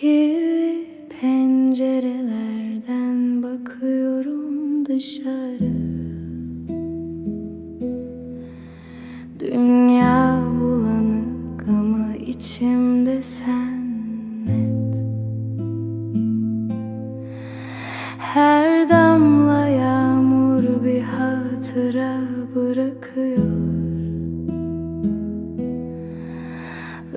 Kirli pencerelerden bakıyorum dışarı. Dünya bulanık ama içimde sen net. Her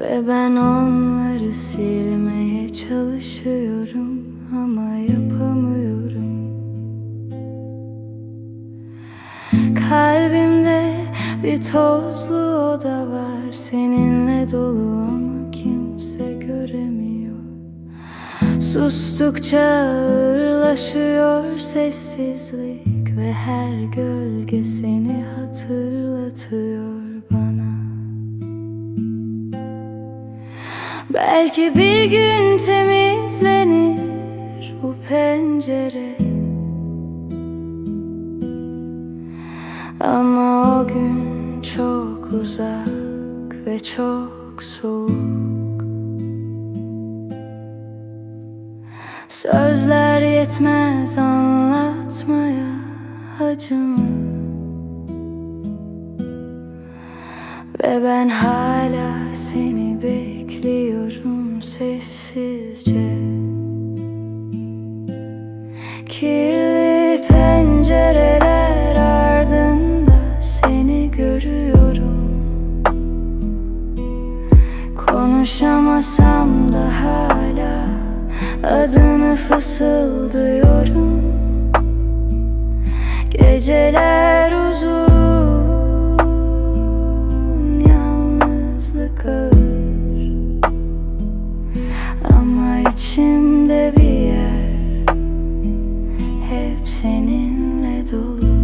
Ve ben onları silmeye çalışıyorum ama yapamıyorum. Kalbimde bir tozlu oda var Seninle dolu ama kimse göremiyor. Sustukça ağırlaşıyor sessizlik Ve her gölge seni hatırlatıyor Belki bir gün temizlenir bu pencere. Ama o gün çok uzak ve çok soğuk. Sözler yetmez anlatmaya acımı Ve ben hala seni bekliyorum sessizce. Kirli pencereler ardında seni görüyorum. Konuşamasam da hala adını fısıldıyorum. Geceler Ama içimde bir yer. Hep seninle dolu.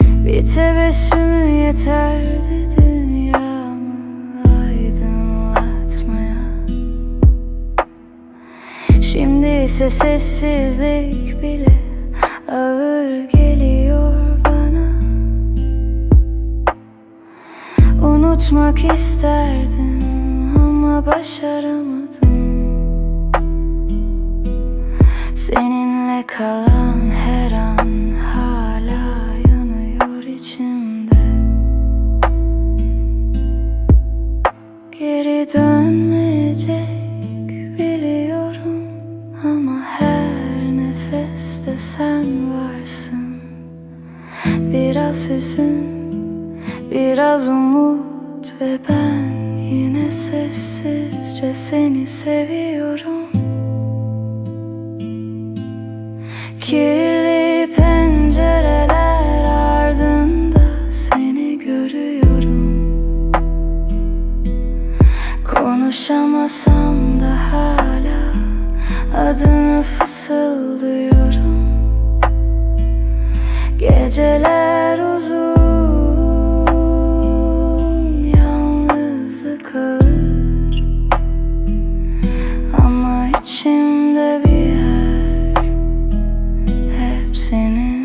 Bir tebessümün yeterdi dünyamı aydınlatmaya. Şimdi ise sessizlik bile ağır geliyor Unutmak isterdim ama başaramadım. Seninle kalan her an hala yanıyor içimde. Geri dönmeyecek biliyorum Ama her nefeste sen varsın. Biraz hüzün, biraz umut ve ben Yine sessizce seni seviyorum. Kirli pencereler ardında seni görüyorum. Konuşamasam da hala adını fısıldıyorum. Geceler uzun, steps in it.